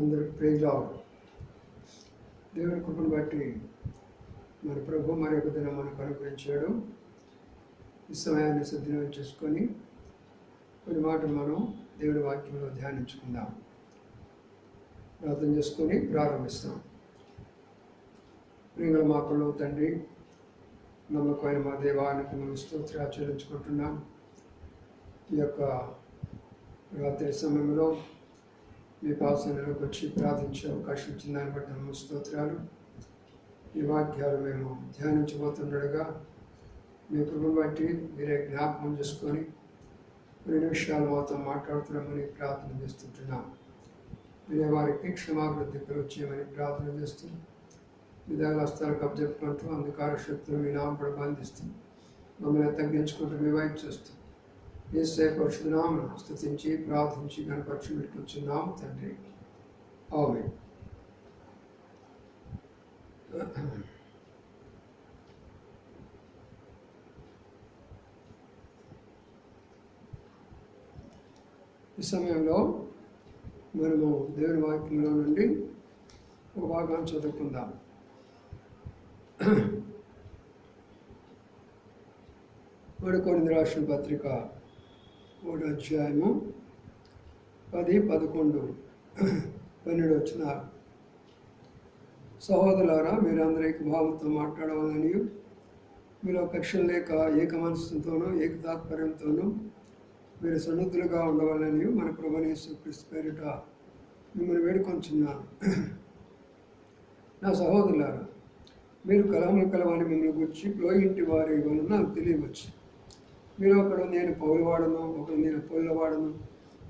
అందరికి ప్రేజా దేవుని కృపను బట్టి మన ప్రభు మరి ఒక దినం మనకు అనుగ్రహించాడు. ఈ సమయాన్ని సద్వినియోగం చేసుకొని కొన్ని మాటలు మనం దేవుని వాక్యంలో ధ్యానించుకుందాం. ప్రార్థన చేసుకొని ప్రారంభిస్తాం. ప్రింగళ మాపల్లో తండ్రి నమ్మకమైన మా దేవానికి మేము స్తోత్ర ఆచరించుకుంటున్నాం ఈ యొక్క రాత్రి సమయంలో మీ పాసనలోకి వచ్చి ప్రార్థించే అవకాశం ఇచ్చిన దాన్ని బట్టి నమ్మ స్తోత్రాలు. ఈ వాక్యాలు మేము ధ్యానించబోతుండగా మీ కృపను బట్టి మీరే జ్ఞాపకం చేసుకొని కొన్ని నిమిషాలు మాతో మాట్లాడుతున్నామని ప్రార్థన చేస్తుంటున్నాం. మీరే వారికి క్షమాభివృద్ధి కలుగుచేయమని ప్రార్థన చేస్తూ విధాల హస్తాలకు కబ్జెప్పుకుంటూ అంధకార శక్తులు మీ నామపడ బంధిస్తూ మమ్మల్ని తగ్గించుకుంటూ మీ వైపు చేస్తాం ఏసే పరిశుద్ధనామను స్థుతించి ప్రార్థించి కనపరిచి పెట్టుకొచ్చున్నాము తండ్రి. అవును ఈ సమయంలో మనము దేవుని వాక్యంలో నుండి ఒక భాగాన్ని చదువుకుందాం. కొన్ని రాష్ట్ర పత్రిక మూడు అధ్యాయము పది పదకొండు పన్నెండు వచ్చిన సహోదరులారా మీరందరికీ భావంతో మాట్లాడవాలని మీలో కక్షలు లేక ఏక మనస్సుతోనూ ఏక తాత్పర్యంతోనూ మీరు సన్నిధులుగా ఉండవాలని మన ప్రభునేసు క్రిస్తు పేరిట మిమ్మల్ని వేడుకొంచున్నాను. నా సహోదరులారా మీరు కలములు కలవని మిమ్మల్ని గురించి లోయింటి వారి వలన నాకు తెలియవచ్చు. మీరు ఒకడు నేను పౌలు వాడను ఒకడు నేను పౌల వాడను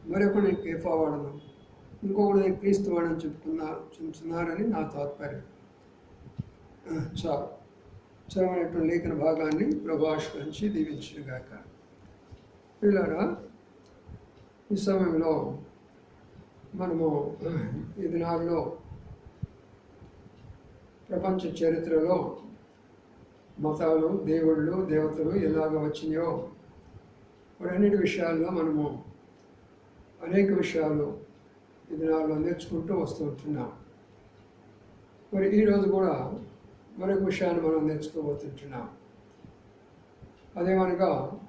మరొకడు నేను కేఫా వాడను ఇంకొకడు నేను క్రీస్తు వాడని చెప్తున్నా చెప్తున్నారని నా తాత్పర్యం. చాలు. చదవనటువంటి లేఖన భాగాన్ని ప్రభాషించి దీవించుగాక పిల్లరా ఈ సమయంలో మనము ఈ దినాల్లో ప్రపంచ చరిత్రలో మతాలు దేవుళ్ళు దేవతలు ఎలాగ వచ్చినాయో వాటన్నిటి విషయాల్లో మనము అనేక విషయాలు ఈ దినాల్లో నేర్చుకుంటూ వస్తూ ఉంటున్నాం. మరి ఈరోజు కూడా మరొక విషయాన్ని మనం నేర్చుకోబోతుంటున్నాం. అదేమనగా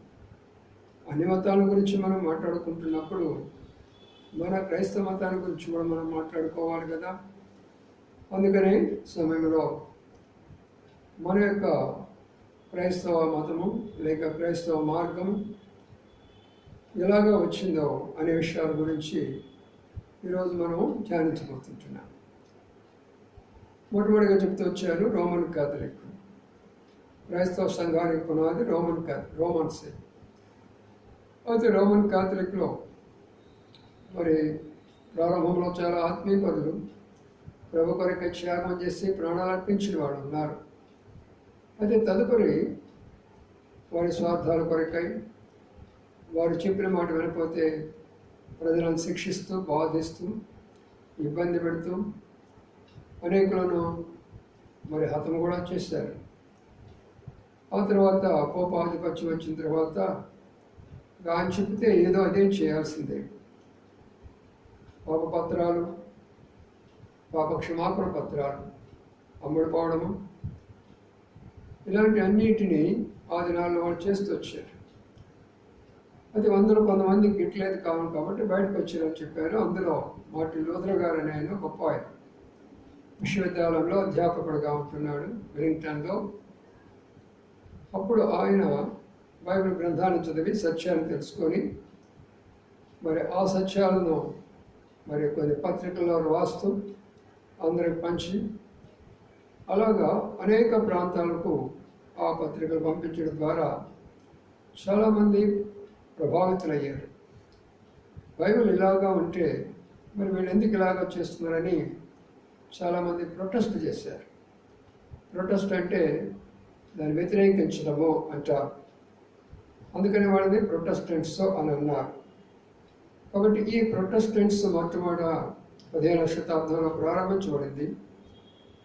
అన్ని మతాల గురించి మనం మాట్లాడుకుంటున్నప్పుడు మన క్రైస్తవ మతాల గురించి కూడా మనం మాట్లాడుకోవాలి కదా. అందుకని సమయంలో మన యొక్క క్రైస్తవ మతము లేక క్రైస్తవ మార్గం ఎలాగ వచ్చిందో అనే విషయాల గురించి ఈరోజు మనం ధ్యానించబోతుంటున్నాం. మొట్టమొదటిగా చెప్తూ వచ్చారు రోమన్ క్యాథలిక్. క్రైస్తవ సంఘానికి పునాది రోమన్ కా రోమన్సే అయితే రోమన్ కాథలిక్లో మరి ప్రారంభంలో చాలా ఆత్మీయపదులు ప్రభు కొరకు త్యాగం చేసి ప్రాణాలు అర్పించిన వాళ్ళు ఉన్నారు. అయితే తదుపరి వారి స్వార్థాల కొరకై వారు చెప్పిన మాట వినకపోతే ప్రజలను శిక్షిస్తూ బాధిస్తూ ఇబ్బంది పెడుతూ అనేకులను మరి హతం కూడా చేశారు. ఆ తర్వాత పోపాధిపత్యం వచ్చిన తర్వాత ఆయన చెప్తే ఏదో అదేం చేయాల్సిందే. పాపపత్రాలు పాప క్షమాపణ పత్రాలు అమ్ముడుపోవడము ఇలాంటి అన్నిటినీ ఆ దినాల్లో వాళ్ళు చేస్తూ వచ్చారు. అది అందులో కొంతమంది గిట్లేదు కావాలి కాబట్టి బయటకు వచ్చారని చెప్పారు. అందులో మార్టిన్ లూథర్ గారు అనే ఆయన గొప్ప ఆయన. విశ్వవిద్యాలయంలో అధ్యాపకుడుగా ఉంటున్నాడు వెలింగ్టన్లో. అప్పుడు ఆయన బైబిల్ గ్రంథాన్ని చదివి సత్యాన్ని తెలుసుకొని మరి ఆ సత్యాలను మరి కొన్ని పత్రికల్లో రాస్తూ అందరికి పంచి అలాగా అనేక ప్రాంతాలకు ఆ పత్రికలు పంపించడం ద్వారా చాలామంది ప్రభావితులయ్యారు. బైబిల్ ఇలాగా ఉంటే మరి వీళ్ళు ఎందుకు ఇలాగా చేస్తున్నారని చాలామంది ప్రొటెస్ట్ చేశారు. ప్రొటెస్ట్ అంటే దాన్ని వ్యతిరేకించడము అంటారు అందుకని వాళ్ళని ప్రొటెస్టెంట్స్ అని అన్నారు. కాబట్టి ఈ ప్రొటెస్టెంట్స్ మొట్టమొదట పదిహేనవ శతాబ్దంలో ప్రారంభించబడింది.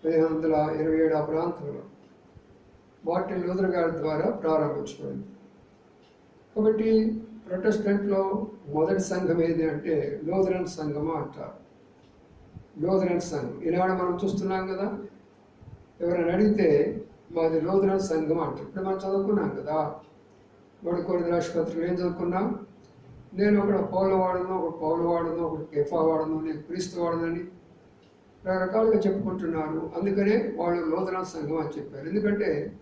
పదిహేను వందల ఇరవై ఏడు ఆ ప్రాంతంలో మార్టిన్ లూథర్ గారి ద్వారా ప్రారంభించబడింది. కాబట్టి ప్రొటెస్టెంట్లో మొదటి సంఘం ఏది అంటే లూథరన్ సంఘము అంటారు. లోదరన్ సంఘం. ఈనాడు మనం చూస్తున్నాం కదా ఎవరైనా అడిగితే మాది లోదరన్ సంఘం అంటారు. ఇప్పుడు మనం చదువుకున్నాం కదా వడుకోడి రాష్ట్రపత్రికలు ఏం చదువుకున్నాం? నేను ఒక పౌల వాడను పౌలవాడను పౌలు వాడను కేఫా వాడను నేను క్రీస్తు వాడనని రకరకాలుగా చెప్పుకుంటున్నారు. అందుకనే వాళ్ళు లోదన సంఘం అని చెప్పారు. ఎందుకంటే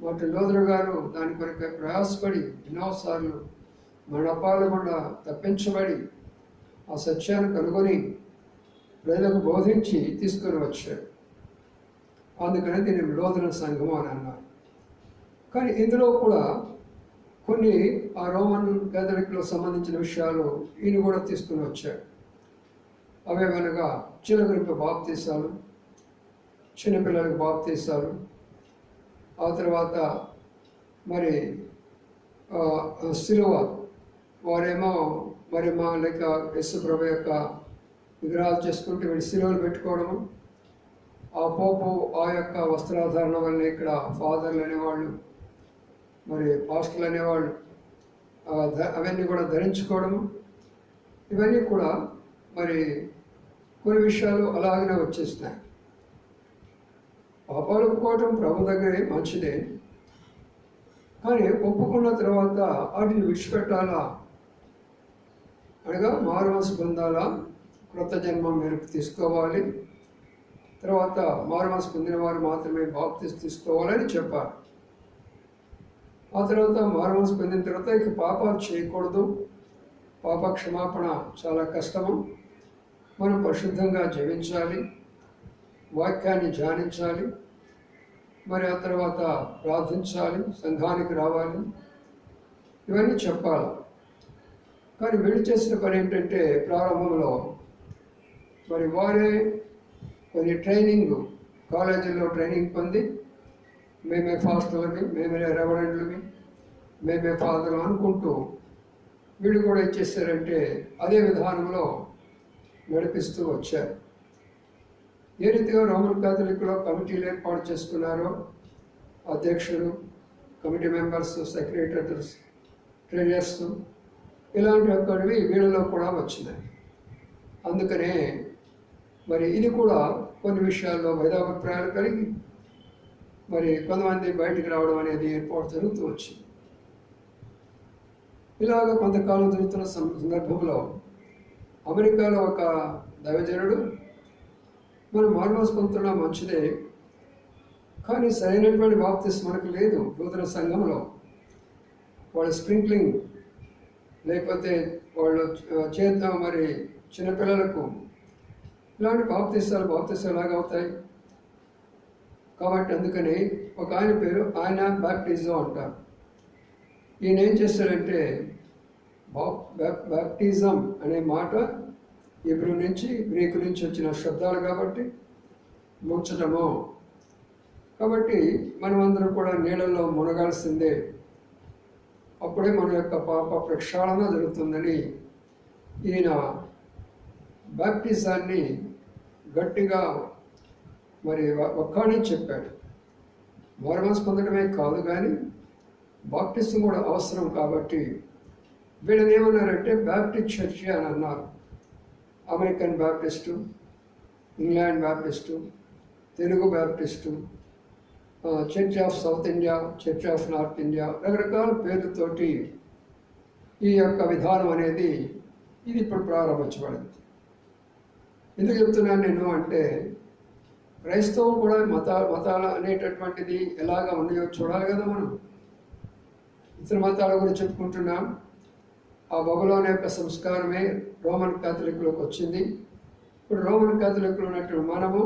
వాటి లోదన గారు దాని కొరకై ప్రయాసపడి ఎన్నోసార్లు మరణపాల గుండా తప్పించబడి ఆ సత్యాన్ని కనుగొని ప్రజలకు బోధించి తీసుకొని వచ్చాడు అందుకని దీన్ని లోదన సంఘం అని అన్నారు. కానీ ఇందులో కూడా కొన్ని ఆ రోమన్ కేథలిక్లకు సంబంధించిన విషయాలు ఈయన కూడా తీసుకుని వచ్చాడు అవేమనగా చిన్నగురికి బాప్తీసాలు చిన్నపిల్లలకు బాప్తీసాలు ఆ తర్వాత మరి సిలువ వారేమో మరి మా లేక యశుప్రభు యొక్క విగ్రహాలు చేసుకుంటే వీడి సిలువలు పెట్టుకోవడము. ఆ పోపు ఆ యొక్క వస్త్రాధారణ వల్ల ఇక్కడ ఫాదర్లు అనేవాళ్ళు మరి పాస్టర్లు అనేవాళ్ళు అవన్నీ కూడా ధరించుకోవడము. ఇవన్నీ కూడా మరి కొన్ని విషయాలు అలాగనే వచ్చేస్తున్నాయి పాపాలు ప్రభు దగ్గరే మంచిదే. కానీ ఒప్పుకున్న తర్వాత వాటిని విడిచిపెట్టాలా? అనగా మారుమనసు పొందాలా క్రొత్త జన్మ మీరు తీసుకోవాలి. తర్వాత మారుమనసు పొందిన వారు మాత్రమే బాప్తిస్ తీసుకోవాలని చెప్పారు. ఆ తర్వాత మారుమనసు పొందిన తర్వాత ఇక పాపాలు చేయకూడదు. పాప క్షమాపణ చాలా కష్టము. మనం పరిశుద్ధంగా జీవించాలి వాక్యాన్ని ధ్యానించాలి మరి ఆ తర్వాత ప్రార్థించాలి సంఘానికి రావాలి ఇవన్నీ చెప్పాలి. కానీ వీళ్ళు చేసిన పని ఏంటంటే ప్రారంభంలో మరి వారే కొన్ని ట్రైనింగ్ కాలేజీల్లో ట్రైనింగ్ పొంది మేమే ఫాస్టర్లవి మేమే రెవరెండ్లమి మేమే ఫాదర్లు అనుకుంటూ వీళ్ళు కూడా ఇచ్చేసారంటే అదే విధానంలో నడిపిస్తూ వచ్చారు. ఏ రీతిగా రోమన్ క్యాథలిక్లో కమిటీలు ఏర్పాటు చేసుకున్నారో అధ్యక్షుడు కమిటీ మెంబర్స్ సెక్రటరీస్ ట్రెజర్స్ ఇలాంటి ఒక్కడివి వీళ్ళలో కూడా వచ్చినాయి. అందుకనే మరి ఇది కూడా కొన్ని విషయాల్లో భేదాభిప్రాయాలు కలిగి మరి కొంతమంది బయటికి రావడం అనేది ఏర్పాటు జరుగుతూ వచ్చింది. ఇలాగ కొంతకాలం జరుగుతున్న సందర్భంలో అమెరికాలో ఒక దైవజనుడు మనం మార్వాస్ పొందుతున్నాం మంచిదే. కానీ సరైనటువంటి బాప్తిస్ మనకు లేదు నూతన సంఘంలో. వాళ్ళ స్ప్రింక్లింగ్ లేకపోతే వాళ్ళు చే- చేద్దాం మరి చిన్నపిల్లలకు ఇలాంటి బాప్తిస్తాలు బాప్తిస్తాలు ఎలాగవుతాయి కాబట్టి అందుకని ఒక ఆయన పేరు ఆయన బ్యాప్టిజం అంటారు ఈయన ఏం చేస్తాడంటే బాప్ బ్యాప్- బ్యాప్టిజం అనే మాట ఇబ్రూ నుంచి గ్రీకు నుంచి వచ్చిన శబ్దాలు కాబట్టి ముంచటము. కాబట్టి మనమందరం కూడా నీళ్ళల్లో మునగాల్సిందే. అప్పుడే మన యొక్క పాప ప్రక్షాళన జరుగుతుందని ఈయన బ్యాప్టిజాన్ని గట్టిగా మరి ఒక్కడే చెప్పాడు. మోర్మన్స్ పొందడమే కాదు కానీ బాప్టిజం కూడా అవసరం కాబట్టి వీళ్ళని ఏమన్నారంటే బ్యాప్టిస్ట్ చర్చి అని అన్నారు. American Baptist England Baptist Telugu Baptist church of south India church of north India రకరకాల పేర్లతోటి ఈ యొక్క విధానం అనేది ఇది ఇప్పుడు ప్రారంభించబడింది. ఎందుకు చెప్తున్నాను నేను అంటే క్రైస్తవం కూడా మత మతాల అనేటటువంటిది ఎలాగ ఉన్నాయో చూడాలి కదా మనం. ఇతర మతాల గురించి చెప్పుకుంటున్నాం. ఆ బబులోని యొక్క సంస్కారమే రోమన్ క్యాథలిక్లోకి వచ్చింది. ఇప్పుడు రోమన్ క్యాథలిక్లో ఉన్నటువంటి మనము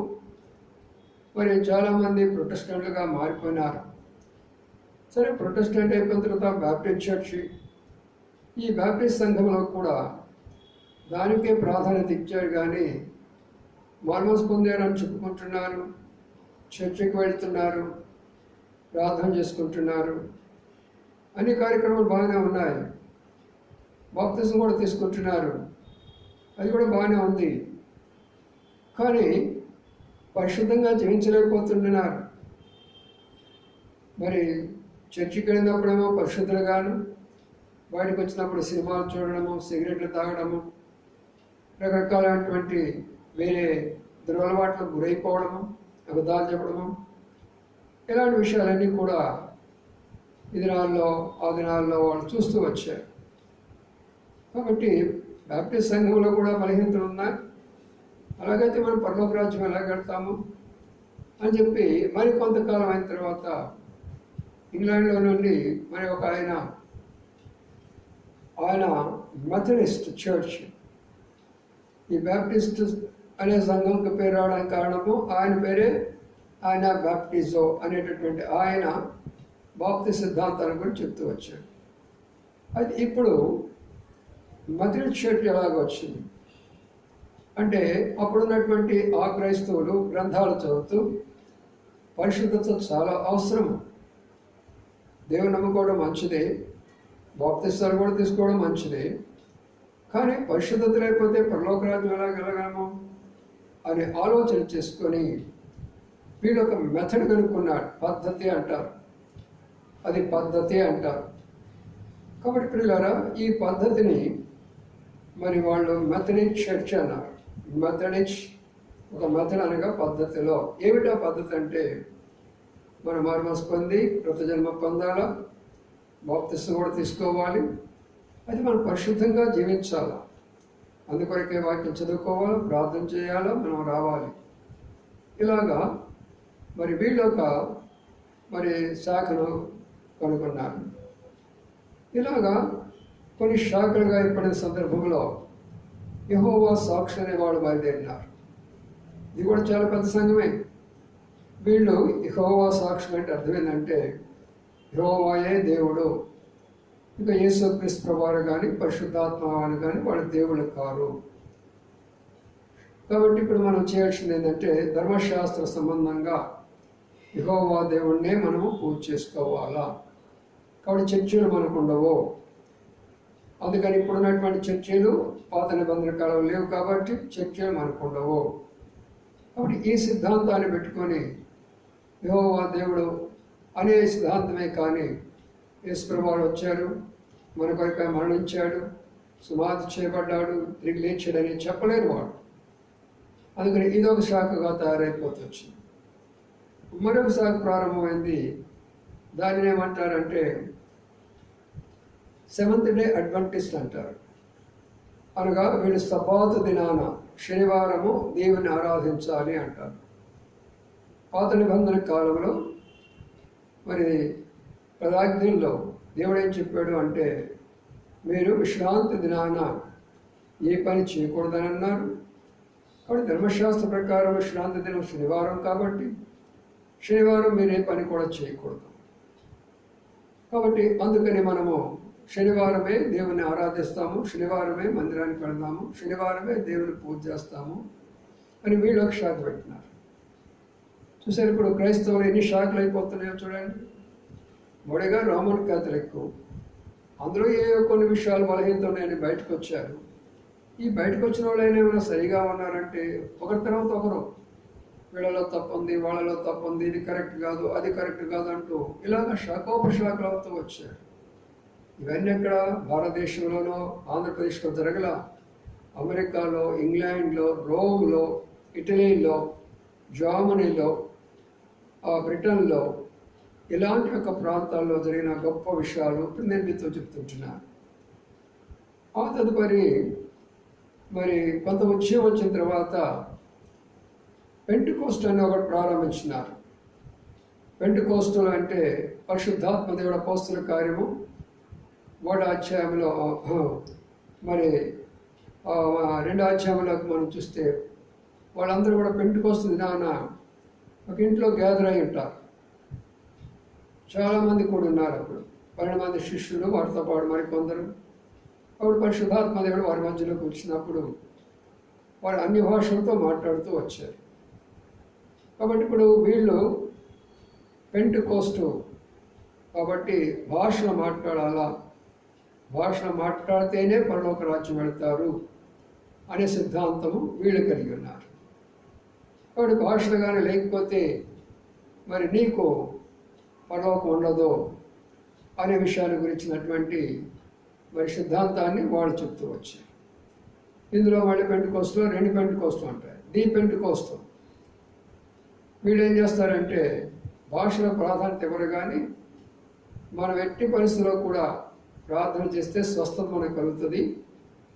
మరి చాలామంది ప్రొటెస్టెంట్లుగా మారిపోయినారు. సరే ప్రొటెస్టెంట్ అయిపోయిన తర్వాత బ్యాప్టిస్ట్ చర్చి ఈ బ్యాప్టిస్ట్ సంఘంలో కూడా దానికే ప్రాధాన్యత ఇచ్చారు కానీ మార్మల్స్ పొందారని చెప్పుకుంటున్నారు చర్చికి వెళ్తున్నారు ప్రార్థన చేసుకుంటున్నారు. అన్ని కార్యక్రమాలు బాగానే ఉన్నాయి. బాప్తిజం కూడా తీసుకుంటున్నారు అది కూడా బాగానే ఉంది. కానీ పరిశుద్ధంగా జీవించలేకపోతుంటున్నారు మరి చర్చికి వెళ్ళినప్పుడేమో పరిశుద్ధులుగాను బయటకు వచ్చినప్పుడు సినిమాలు చూడడము సిగరెట్లు తాగడము రకరకాలైనటువంటి వేరే దురలవాట్లకు గురైపోవడము అబద్ధాలు చెప్పడము ఇలాంటి విషయాలన్నీ కూడా ఈ దినాల్లో ఆ దినాల్లో వాళ్ళు చూస్తూ వచ్చారు. కాబట్టి బ్యాప్టిస్ట్ సంఘంలో కూడా బలహీనతలు ఉన్నాయి అలాగైతే మనం పరలోక రాజ్యం ఎలా కడతాము అని చెప్పి మరి కొంతకాలం అయిన తర్వాత ఇంగ్లాండ్లో నుండి మరి ఒక ఆయన ఆయన మెథడిస్ట్ చర్చ్ ఈ బ్యాప్టిస్ట్ అనే సంఘంకి పేరు రావడానికి కారణము ఆయన పేరే ఆయన బ్యాప్టిజో అనేటటువంటి ఆయన బాప్తి సిద్ధాంతాల గురించి చెప్తూ వచ్చాడు. అది ఇప్పుడు మెథడిస్ట్ చర్చ్ ఎలాగ వచ్చింది. అంటే అప్పుడున్నటువంటి ఆ క్రైస్తవులు గ్రంథాలు చదువుతూ పరిశుద్ధత చాలా అవసరం దేవుని నమ్ముకోవడం మంచిదే. బాప్తిస్తారు కూడా తీసుకోవడం మంచిదే. కానీ పరిశుద్ధత లేకపోతే పరలోకరాజ్యం ఎలా గెలగలము అని ఆలోచన చేసుకొని వీళ్ళు ఒక మెథడ్ కనుక్కున్నాడు. పద్ధతి అంటారు. అది పద్ధతి అంటారు. కాబట్టి పిల్లలారా ఈ పద్ధతిని మరి వాళ్ళు మెథడిస్ట్ చర్చ్ అన్నారు. మెథడిస్ట్ ఒక మెథడ్ అనగా పద్ధతిలో. ఏమిటో పద్ధతి అంటే మనం మార్మస్ పొంది కృత జన్మ పొందాలా బాప్తిస్తం కూడా తీసుకోవాలి. అది మనం పరిశుద్ధంగా జీవించాలా. అందుకొరకే వాక్యం చదువుకోవాలా ప్రార్థన చేయాలా మనం రావాలి. ఇలాగా మరి వీళ్ళు ఒక మరి శాఖను కనుగొన్నారు. ఇలాగా కొన్ని శాఖలుగా ఏర్పడిన సందర్భంలో యహోవా సాక్షి అనేవాడు బయలుదేరినారు ఇది కూడా చాలా పెద్ద సంఘమే. వీళ్ళు యహోవా సాక్షులు అంటే అర్థం ఏంటంటే యహోవాయే దేవుడు. ఇంకా యేసు క్రీస్తు కానీ పరిశుద్ధాత్మ అని కానీ వాళ్ళు దేవుడు కారు. కాబట్టి ఇప్పుడు మనం చేయాల్సింది ఏంటంటే ధర్మశాస్త్ర సంబంధంగా యహోవా దేవుణ్ణే మనము పూజ చేసుకోవాలా? కాబట్టి చర్చలు మనకు ఉండవు. అందుకని ఇప్పుడున్నటువంటి చర్చలు పాత నిబంధన కాలం లేవు కాబట్టి చర్చలు మనకు ఉండవు. కాబట్టి ఈ సిద్ధాంతాన్ని పెట్టుకొని యహోవా దేవుడు అనే సిద్ధాంతమే కానీ యేసుప్రభువాడు వచ్చారు మన కొరకై మరణించాడు సుమాధి చేయబడ్డాడు తిరిగి లేచాడని చెప్పలేరు వాడు. అందుకని ఇదొక శాఖగా తయారైపోతొచ్చింది మరొక శాఖ ప్రారంభమైంది. దానిని ఏమంటారంటే సెవెంత్ డే అడ్వంటిస్ట్ అంటారు. అనగా వీళ్ళు సపాత దినాన శనివారము దేవుని ఆరాధించాలి అంటారు. పాత నిబంధన కాలంలో మరి పదాజ్ఞల్లో దేవుడు ఏం చెప్పాడు అంటే మీరు విశ్రాంతి దినాన ఏ పని చేయకూడదని అన్నారు. కాబట్టి ధర్మశాస్త్ర ప్రకారం విశ్రాంతి దినం శనివారం కాబట్టి శనివారం మీరు ఏ పని కూడా చేయకూడదు. కాబట్టి అందుకని మనము శనివారమే దేవుని ఆరాధిస్తాము శనివారమే మందిరానికి వెళ్దాము శనివారమే దేవుని పూజ చేస్తాము అని వీళ్ళు ఒక షాక్ పెట్టినారు. చూసారు ఇప్పుడు క్రైస్తవులు ఎన్ని శాఖలు అయిపోతున్నాయో చూడండి. మొడిగా రోమన్ క్యాథలిక్. అందులో ఏవో కొన్ని విషయాలు బలహీనత ఉన్నాయని బయటకు వచ్చారు. ఈ బయటకు వచ్చిన వాళ్ళు ఏమైనా సరిగా ఉన్నారంటే ఒకరి తర్వాత ఒకరు వీళ్ళలో తప్పుంది వాళ్ళలో తప్పుంది ఇది కరెక్ట్ కాదు అది కరెక్ట్ కాదు అంటూ ఇలాగ శాఖోపశాఖలు అవుతూ వచ్చారు. ఇవన్నీ ఎక్కడ? భారతదేశంలోనో ఆంధ్రప్రదేశ్లో జరగల. అమెరికాలో ఇంగ్లాండ్లో రోమ్లో ఇటలీలో జర్మనీలో ఆ బ్రిటన్లో ఇలాంటి యొక్క ప్రాంతాల్లో జరిగిన గొప్ప విషయాలు ఇప్పుడు నేను మీతో చెప్తుంటున్నాను ఆ తదుపరి మరి కొంత ఉద్యమం వచ్చిన తర్వాత పెంటుకోస్ట్ అని ఒకటి ప్రారంభించినారు. పెంటుకోస్టులు అంటే పరిశుద్ధాత్మ దేవుడ పోస్తుల కార్యము. మూడో అధ్యాయంలో మరి రెండో అధ్యాయంలో మనం చూస్తే వాళ్ళందరూ కూడా పెంటుకొస్తుంది నాన్న ఒక ఇంట్లో గ్యాదర్ అయి ఉంటారు. చాలామంది కూడా ఉన్నారు అప్పుడు. పన్నెండు మంది శిష్యులు వారితో పాటు మరికొందరు. అప్పుడు పరిశుద్ధాత్మ దేవుడు వారి మధ్యలోకి వచ్చినప్పుడు వారు అన్ని భాషలతో మాట్లాడుతూ వచ్చారు. కాబట్టి ఇప్పుడు వీళ్ళు పెంటు కోస్టు కాబట్టి భాషలు మాట్లాడాలా? భాష మాట్లాడితేనే పరలోక రాజ్యం వెళ్తారు అనే సిద్ధాంతము వీళ్ళు కలిగి ఉన్నారు. కాబట్టి భాషలు కానీ లేకపోతే మరి నీకు పరలోకం ఉండదు అనే విషయాల గురించినటువంటి మరి సిద్ధాంతాన్ని వాళ్ళు చెప్తూ వచ్చారు. ఇందులో మళ్ళీ పెంటు కోస్తూ రెండు పెంట్ కోస్తూ ఉంటాయి డీప్ కోసం వీళ్ళు ఏం చేస్తారంటే భాషలో ప్రాధాన్యత ఇవ్వరు కానీ మనం ఎట్టి పరిస్థితిలో కూడా ప్రార్థన చేస్తే స్వస్థత మనకు కలుగుతుంది.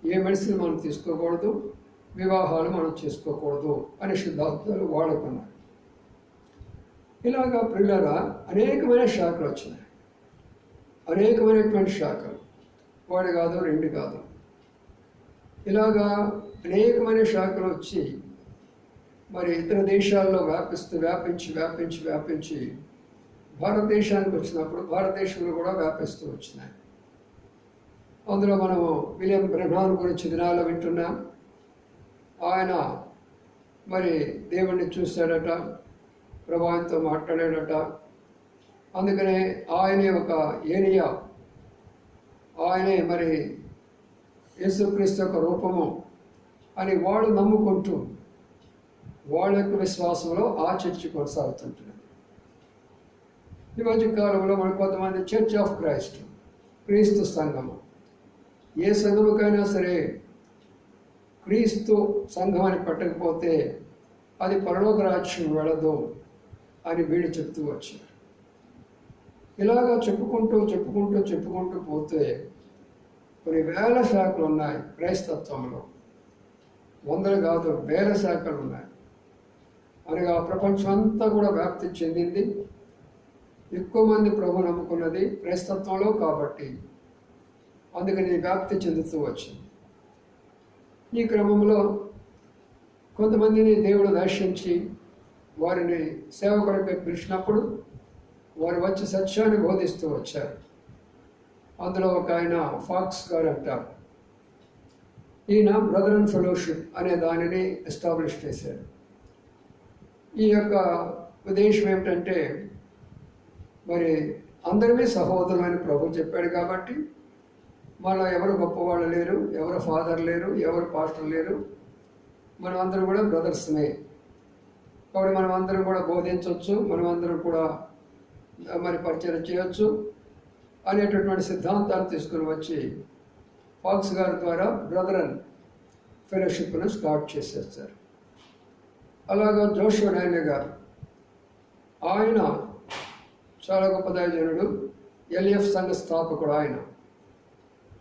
ఏ మెడిసిన్ మనం తీసుకోకూడదు వివాహాలు మనం చేసుకోకూడదు అనే సిద్ధాంతాలు వాడుకున్నారు. ఇలాగా పిల్లల అనేకమైన శాఖలు వచ్చినాయి. అనేకమైనటువంటి శాఖలు. వాడు కాదు రెండు కాదు. ఇలాగా అనేకమైన శాఖలు వచ్చి మరి ఇతర దేశాల్లో వ్యాపిస్తూ వ్యాపించి వ్యాపించి వ్యాపించి భారతదేశానికి వచ్చినప్పుడు భారతదేశంలో కూడా వ్యాపిస్తూ వచ్చినాయి. అందులో మనము విలియం బ్రహ్మాన్ గురించి దినాల్లో వింటున్నాం. ఆయన మరి దేవుణ్ణి చూశాడట ప్రభావంతో మాట్లాడాడట. అందుకనే ఆయనే ఒక ఏరియా ఆయనే మరి యేసుక్రీస్తు యొక్క రూపము అని వాళ్ళు నమ్ముకుంటూ వాళ్ళ యొక్క విశ్వాసంలో ఆ చర్చి కొనసాగుతుంటున్నది ఈ మధ్య కాలంలో మన కొంతమంది చర్చ్ ఆఫ్ క్రైస్ట్ క్రీస్తు సంఘము. ఏ సంఘముకైనా సరే క్రీస్తు సంఘం అని పట్టకపోతే అది పరలోక రాజ్యం వెళ్ళదు అని వీడు చెప్తూ వచ్చారు. ఇలాగా చెప్పుకుంటూ చెప్పుకుంటూ చెప్పుకుంటూ పోతే కొన్ని వేల శాఖలు ఉన్నాయి క్రైస్తత్వంలో. వందలు కాదు వేల శాఖలు ఉన్నాయి. అనగా ప్రపంచం అంతా కూడా వ్యాప్తి చెందింది. ఎక్కువ మంది ప్రభు నమ్ముకున్నది క్రైస్తత్వంలో కాబట్టి. అందుకని వ్యాప్తి చెందుతూ వచ్చింది. ఈ క్రమంలో కొంతమందిని దేవుడు దర్శించి వారిని సేవ కొరకు పిలిచినప్పుడు వారు వచ్చి సత్యాన్ని బోధిస్తూ వచ్చారు. అందులో ఒక ఆయన ఫాక్స్ గారు అంటారు. ఈయన బ్రదర్ అండ్ ఫెలోషిప్ అనే దానిని ఎస్టాబ్లిష్ చేశారు. ఈ యొక్క ఉద్దేశం ఏమిటంటే మరి అందరినీ సహోదరులని ప్రభు చెప్పాడు కాబట్టి వాళ్ళ ఎవరు గొప్పవాళ్ళు లేరు ఎవరు ఫాదర్ లేరు ఎవరు పాస్టర్ లేరు. మనం అందరం కూడా బ్రదర్స్మే కాబట్టి మనం అందరం కూడా బోధించవచ్చు మనం అందరం కూడా మరి పరిచయం చేయొచ్చు అనేటటువంటి సిద్ధాంతాన్ని తీసుకుని వచ్చి ఫాక్స్ గారి ద్వారా బ్రదరన్ ఫెలోషిప్ను స్టార్ట్ చేసేస్తారు అలాగా జోషో నాయన గారు ఆయన చాలా గొప్ప దైవజనుడు ఎల్ఎఫ్ సంఘ స్థాపకుడు ఆయన.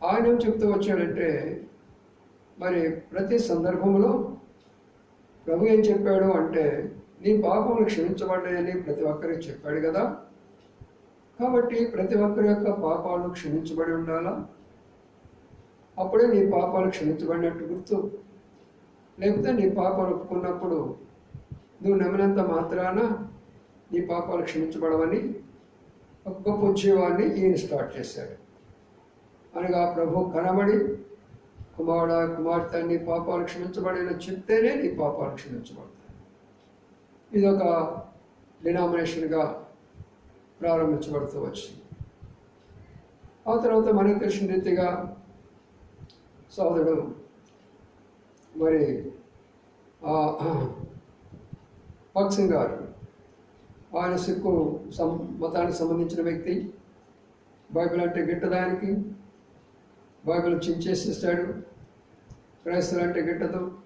ఆయన ఏం చెప్తూ వచ్చాడంటే మరి ప్రతి సందర్భంలో ప్రభు ఏం చెప్పాడు అంటే నీ పాపములు క్షమించబడ్డాయని ప్రతి ఒక్కరికి చెప్పాడు కదా. కాబట్టి ప్రతి ఒక్కరి యొక్క పాపాలు క్షమించబడి ఉండాలా? అప్పుడే నీ పాపాలు క్షమించబడినట్టు గుర్తు. లేకపోతే నీ పాపాలు ఒప్పుకున్నప్పుడు నువ్వు నమ్మినంత మాత్రాన నీ పాపాలు క్షమించబడవని ఒక గొప్ప ఉద్యోగాన్ని ఈయన స్టార్ట్ చేశాడు. అనగా ప్రభు కనబడి కుమారుడ కుమార్తె నీ పాపాలు క్షమించబడిన చెప్తేనే నీ పాపాలు క్షమించబడతాయి. ఇది ఒక డినామినేషన్గా ప్రారంభించబడుతూ వచ్చింది. ఆ తర్వాత మనకు తెలిసిన రీతిగా సోదరుడు మరి భక్సింగ్ గారు ఆయన సిక్కు సం మతానికి సంబంధించిన వ్యక్తి బైబిల్ అంటే గిట్టదానికి బైబిల్ చించేసేస్తాడు. క్రైస్తవులు అంటే గిట్టదు.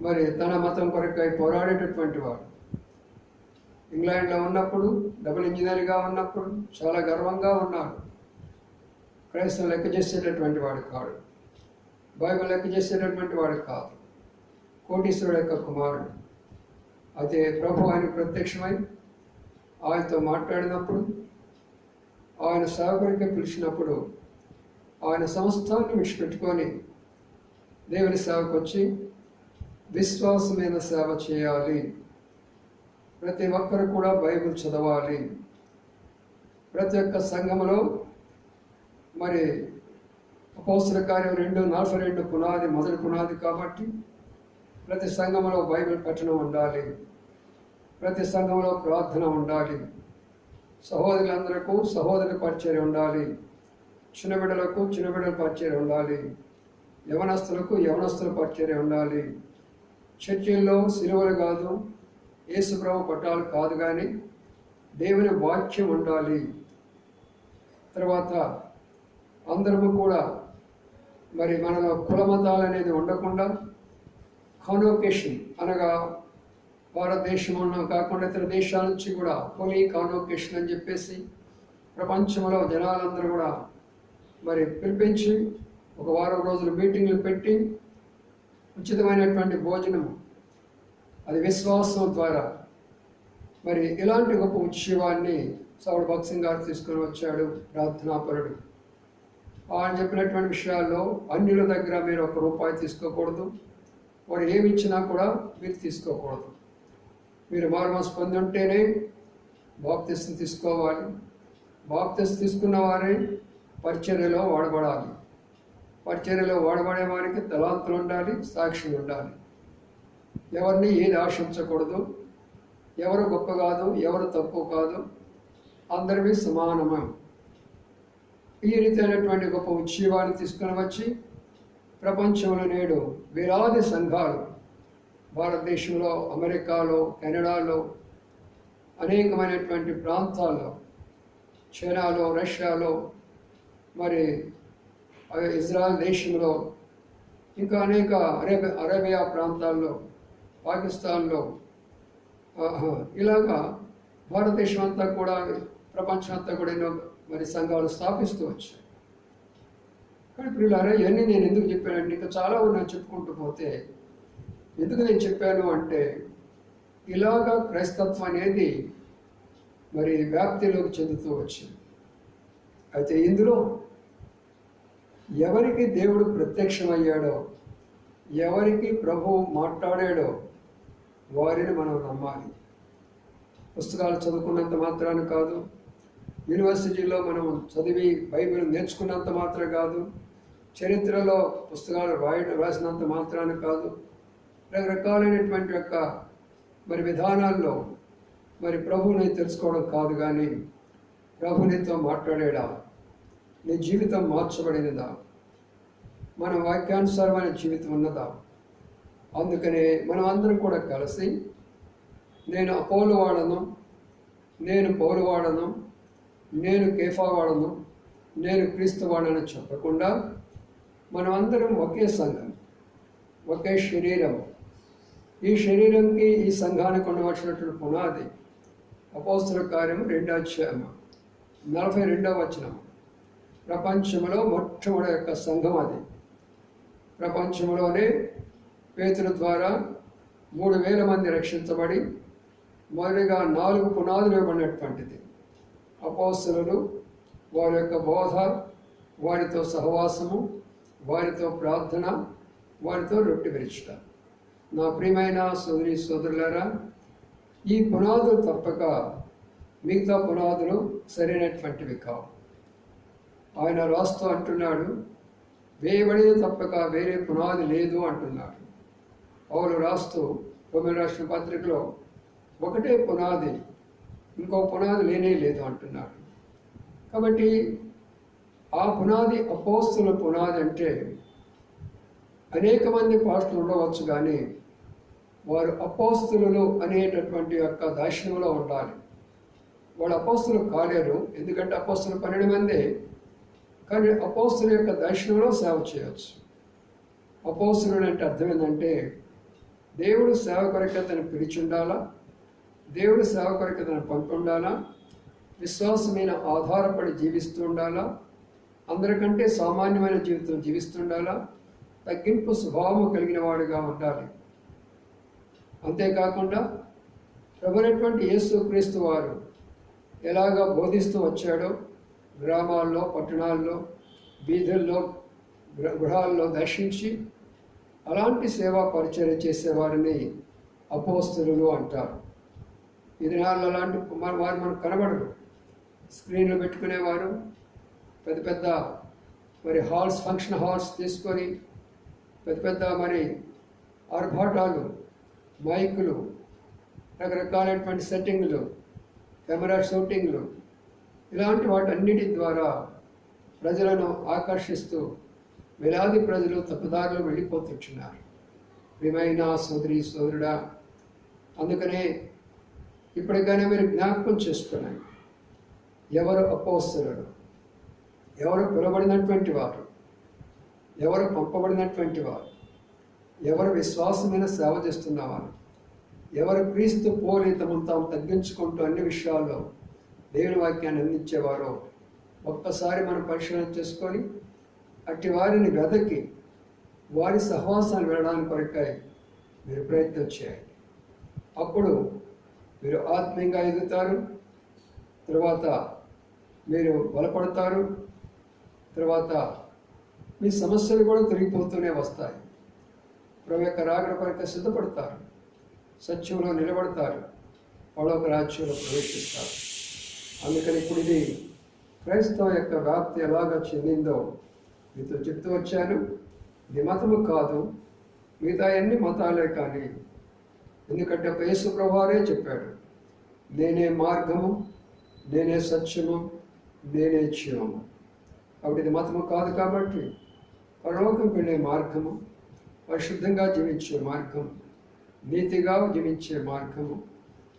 మరి తన మతం కొరకై పోరాడేటటువంటి వాడు. ఇంగ్లాండ్లో ఉన్నప్పుడు డబుల్ ఇంజనీర్గా ఉన్నప్పుడు చాలా గర్వంగా ఉన్నాడు. క్రైస్తవం లెక్క చేసేటటువంటి వాడు కాడు. బైబిల్ లెక్క చేసేటటువంటి వాడు కాదు. కోటీశ్వరుడు యొక్క కుమారుడు. అయితే ప్రభు ఆయన ప్రత్యక్షమై ఆయనతో మాట్లాడినప్పుడు ఆయన సేవకుడికి పిలిచినప్పుడు ఆయన సంస్థాన్ని విడిచిపెట్టుకొని దేవుని సేవకు వచ్చి విశ్వాసమైన సేవ చేయాలి. ప్రతి ఒక్కరు కూడా బైబిల్ చదవాలి. ప్రతి ఒక్క సంఘములో మరి అపోస్తుల కార్యం రెండు నలభై రెండు పునాది మొదటి పునాది కాబట్టి ప్రతి సంఘంలో బైబిల్ పఠనం ఉండాలి. ప్రతి సంఘంలో ప్రార్థన ఉండాలి. సహోదరులందరకు సహోదరి పరిచయం ఉండాలి. చిన్న బిడ్డలకు చిన్న బిడ్డల పరిచయం ఉండాలి. యవనస్తులకు యవనస్తుల పరిచర్య ఉండాలి. చర్చిల్లో సిలువలు కాదు యేసుప్రభు పట్టాలు కాదు కానీ దేవుని వాక్యం ఉండాలి. తర్వాత అందరము కూడా మరి మనలో కులమతాలు అనేది ఉండకుండా కాన్వొకేషన్ అనగా భారతదేశంలో కాకుండా ఇతర దేశాల నుంచి కూడా హోలీ కాన్వోకేషన్ అని చెప్పేసి ప్రపంచంలో జనాలందరూ కూడా మరి పిలిపించి ఒక వారం రోజులు మీటింగ్లు పెట్టి ఉచితమైనటువంటి భోజనం అది విశ్వాసం ద్వారా మరి ఇలాంటి గొప్ప ఉత్సవాన్ని సౌడు భక్సింగ్ గారు తీసుకొని వచ్చాడు ప్రార్థనాపరుడు. ఆయన చెప్పినటువంటి విషయాల్లో అన్యుల దగ్గర మీరు ఒక రూపాయి తీసుకోకూడదు వారు ఏమి ఇచ్చినా కూడా మీరు తీసుకోకూడదు. మీరు మార్మస్ పొంది ఉంటేనే బాప్తిస్ని తీసుకోవాలి. బాప్తిస్ తీసుకున్న వారే పరిచర్యలో వాడబడాలి. పరిచర్యలో వాడబడే వారికి తలాంతులు ఉండాలి సాక్షులు ఉండాలి. ఎవరిని ఏది ఆశించకూడదు ఎవరు గొప్ప కాదు ఎవరు తక్కువ కాదు అందరివి సమానమే. ఈ రీతైనటువంటి గొప్ప ఉత్సవాన్ని తీసుకుని వచ్చి ప్రపంచంలో నేడు వేలాది సంఘాలు భారతదేశంలో అమెరికాలో కెనడాలో అనేకమైనటువంటి ప్రాంతాల్లో చైనాలో రష్యాలో మరి ఇజ్రాయల్ దేశంలో ఇంకా అనేక అరేబియా అరేబియా ప్రాంతాల్లో పాకిస్తాన్లో ఇలాగా భారతదేశం అంతా కూడా ప్రపంచం అంతా కూడా ఎన్నో మరి సంఘాలు స్థాపిస్తూ వచ్చాయి. కానీ పిల్లలారా ఇవన్నీ నేను ఎందుకు చెప్పానంటే ఇంకా చాలా ఉన్నాయి చెప్పుకుంటూ పోతే ఎందుకు నేను చెప్పాను అంటే ఇలాగా క్రైస్తత్వం అనేది మరి వ్యాప్తిలోకి చెందుతూ వచ్చింది. అయితే ఇందులో ఎవరికి దేవుడు ప్రత్యక్షమయ్యాడో ఎవరికి ప్రభు మాట్లాడాడో వారిని మనం నమ్మాలి. పుస్తకాలు చదువుకున్నంత మాత్రాన కాదు యూనివర్సిటీలో మనం చదివి బైబిల్ నేర్చుకున్నంత మాత్రం కాదు చరిత్రలో పుస్తకాలు రాయడం రాసినంత మాత్రాన కాదు రకరకాలైనటువంటి యొక్క మరి విధానాల్లో మరి ప్రభువుని తెలుసుకోవడం కాదు కానీ ప్రభునితో మాట్లాడేడా నీ జీవితం మార్చబడినదా? మన వాక్యానుసారమైన జీవితం ఉన్నదా? అందుకనే మనం అందరం కూడా కలిసి నేను అపోలు వాడను నేను పౌరు వాడను నేను కేఫా వాడను నేను క్రీస్తు వాడని చెప్పకుండా మనం అందరం ఒకే సంఘం ఒకే శరీరం. ఈ శరీరంకి ఈ సంఘానికి ఉండవలసినటువంటి పునాది అపోస్తుల కార్యము రెండో అధ్యాయము నలభై రెండవ వచనము. ప్రపంచంలో మొట్టమొదటి యొక్క సంఘం అది. ప్రపంచంలోనే పేతుల ద్వారా మూడు వేల మంది రక్షించబడి మొదటిగా నాలుగు పునాదులు ఇవ్వబడినటువంటిది. అపోసులు వారి యొక్క బోధ వారితో సహవాసము వారితో ప్రార్థన వారితో రొట్టె విరుచుట. నా ప్రియమైన సోదరి సోదరులారా ఈ పునాదులు తప్పక మిగతా పునాదులు సరైనటువంటివి కావు. ఆయన రాస్తూ అంటున్నాడు వేయబడేది తప్పక వేరే పునాది లేదు అంటున్నాడు. పౌలు రాస్తూ రోమిల రాష్ట్ర పత్రికలో ఒకటే పునాది ఇంకో పునాది లేనే లేదు అంటున్నాడు. కాబట్టి ఆ పునాది అపోస్తుల పునాది అంటే అనేక మంది పాస్టులు ఉండవచ్చు కానీ వారు అపోస్తులు అనేటటువంటి యొక్క దాక్షిణ్యంలో ఉండాలి. వాళ్ళు అపోస్తులు కాలేరు ఎందుకంటే అపోస్తులు పన్నెండు మందే. కానీ అపోస్తుల యొక్క దర్శనంలో సేవ చేయవచ్చు అపోస్తులు అంటే అర్థం ఏంటంటే దేవుడు సేవ కొరకు అతను పిలిచి ఉండాలా దేవుడు సేవ కొరకు అతను పంపి ఉండాలా ఆధారపడి జీవిస్తూ ఉండాలా? అందరికంటే సామాన్యమైన జీవితం జీవిస్తుండాలా? తగ్గింపు స్వభావం కలిగిన వాడుగా ఉండాలి. అంతేకాకుండా ప్రభునటువంటి యేసు క్రీస్తు వారు ఎలాగా బోధిస్తూ వచ్చాడో గ్రామాల్లో పట్టణాల్లో వీధుల్లో గృహ గృహాల్లో దర్శించి అలాంటి సేవా పరిచయం చేసేవారిని అపోస్తులు అంటారు. ఈ దినాల్లో అలాంటి వారు మనకు కనబడరు. స్క్రీన్లు పెట్టుకునేవారు. పెద్ద పెద్ద మరి హాల్స్ ఫంక్షన్ హాల్స్ తీసుకొని పెద్ద పెద్ద మరి ఆర్భాటాలు మైకులు రకరకాలైనటువంటి సెట్టింగ్లు కెమెరా షూటింగ్లు ఇలాంటి వాటన్నిటి ద్వారా ప్రజలను ఆకర్షిస్తూ వేలాది ప్రజలు తప్పుదారులు వెళ్ళిపోతున్నారు. ప్రియమైన సోదరి సోదరుడా అందుకనే ఇప్పటికైనా మీరు జ్ఞాపకం చేసుకున్నాను ఎవరు అపోస్తులు ఎవరు పిలబడినటువంటి వారు ఎవరు పంపబడినటువంటి వారు ఎవరు విశ్వాసమైన సేవ చేస్తున్నవారు ఎవరు క్రీస్తు పోలి తమను తాము తగ్గించుకుంటూ అన్ని విషయాల్లో దేవుని వాక్యాన్ని అందించేవారో ఒక్కసారి మనం పరిశీలన చేసుకొని అట్టి వారిని వెదకి వారి సహవాసాన్ని వెళ్ళడానికి కొరకై మీరు ప్రయత్నం చేయండి. అప్పుడు మీరు ఆత్మీయంగా ఎదుగుతారు తర్వాత మీరు బలపడతారు తర్వాత మీ సమస్యలు కూడా తొలగిపోతూనే వస్తాయి. ప్రభు యొక్క రాకడ కొరకు సిద్ధపడతారు సత్యంలో నిలబడతారు పడొక రాజ్యంలో ప్రవేశిస్తారు. అందుకని ఇప్పుడు ఇది క్రైస్తవ యొక్క వ్యాప్తి ఎలాగా చెందిందో మీతో చెప్తూ వచ్చాను. ఇది మతము కాదు మిగతా అన్ని మతాలే కానీ ఎందుకంటే ఒక యేసు ప్రభువారే చెప్పాడు నేనే మార్గము నేనే సత్యము నేనే జీవము. కాబట్టి ఇది మతము కాదు కాబట్టి పరలోకం వెళ్ళే మార్గము పరిశుద్ధంగా జీవించే మార్గం నీతిగా జీవించే మార్గము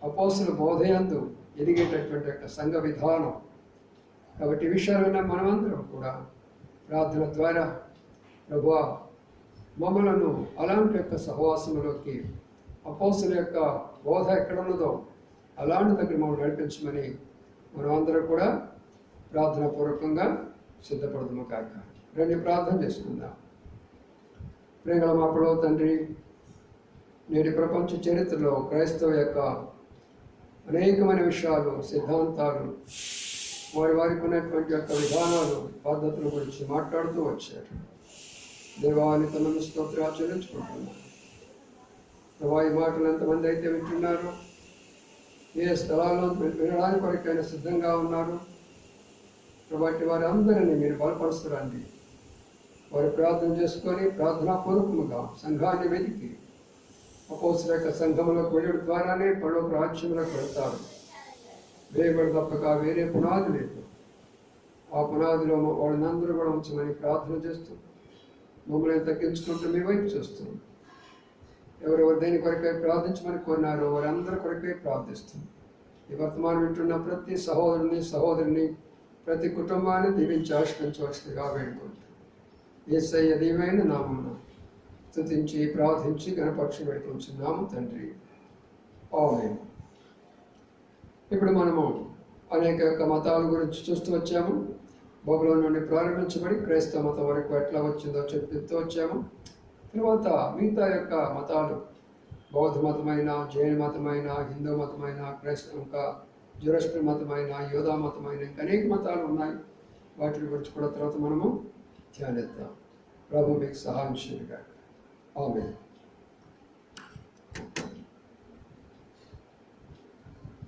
అపోసల బోధయందు ఎదిగేటటువంటి యొక్క సంఘ విధానం. కాబట్టి ఈ విషయాలన్నా మనమందరం కూడా ప్రార్థన ద్వారా ప్రభువా మమ్మలను అలాంటి యొక్క సహవాసంలోకి అపోసుల యొక్క బోధ ఎక్కడ ఉన్నదో అలాంటి దగ్గర మమ్మల్ని నడిపించమని మనం అందరం కూడా ప్రార్థన పూర్వకంగా సిద్ధపడదాము కాక. రండి ప్రార్థన చేసుకుందాం. ప్రేగల మా తండ్రి నేటి ప్రపంచ చరిత్రలో క్రైస్తవ యొక్క అనేకమైన విషయాలు సిద్ధాంతాలు వారి వారికి ఉన్నటువంటి యొక్క విధానాలు పద్ధతుల గురించి మాట్లాడుతూ వచ్చారు. దేవాన్ని తన స్తోత్రాలు చెల్లించుకుంటున్నాను వారి మాటలు ఎంతమంది అయితే వింటున్నారు? ఏ స్థలాల్లో వినడానికి కొరకైనా సిద్ధంగా ఉన్నారు? కాబట్టి వారి అందరినీ మీరు బలపరుస్తురండి వారు ప్రార్థన చేసుకొని ప్రార్థనాపూర్వకముగా సంఘాన్ని వెతికి అపోసుల యొక్క సంఘంలోకి వెళ్ళడం ద్వారానే పరలోక రాజ్యంలోకి వెళ్తారు వేయబడి తప్పక వేరే పునాది లేదు. ఆ పునాదిలో వాళ్ళందరూ కూడా ఉంచమని ప్రార్థన చేస్తూ మమ్మల్ని తగ్గించుకుంటూ మీ వైపు చూస్తున్నాం ఎవరెవరు దేని కొరకై ప్రార్థించమని కోరినారో వారందరి కొరకై ప్రార్థిస్తుంది ఈ వర్తమానం వింటున్న ప్రతి సహోదరుని సహోదరుని ప్రతి కుటుంబాన్ని దీవించి ఆశ్రయించవలసిందిగా వేడుకుంటాం ఏసయ్య దీవైన నామమున. స్థుతించి ప్రార్థించి గణపక్షి వేడుకుంటున్నాము తండ్రి. ఆమె ఇప్పుడు మనము అనేక యొక్క మతాల గురించి చూస్తూ వచ్చాము. బొబులో నుండి ప్రారంభించబడి క్రైస్తవ మతం వరకు ఎట్లా వచ్చిందో చెప్తూ వచ్చాము. తర్వాత మిగతా యొక్క మతాలు బౌద్ధ మతమైన జైన మతమైన హిందూ మతమైన క్రైస్తవ ఇంకా జురస్టర్ మతమైన యోధా మతమైన ఇంకా అనేక మతాలు ఉన్నాయి. వాటి గురించి కూడా తర్వాత మనము ధ్యానిద్దాం. ప్రభు మీకు సహాయం చేయగా Amém.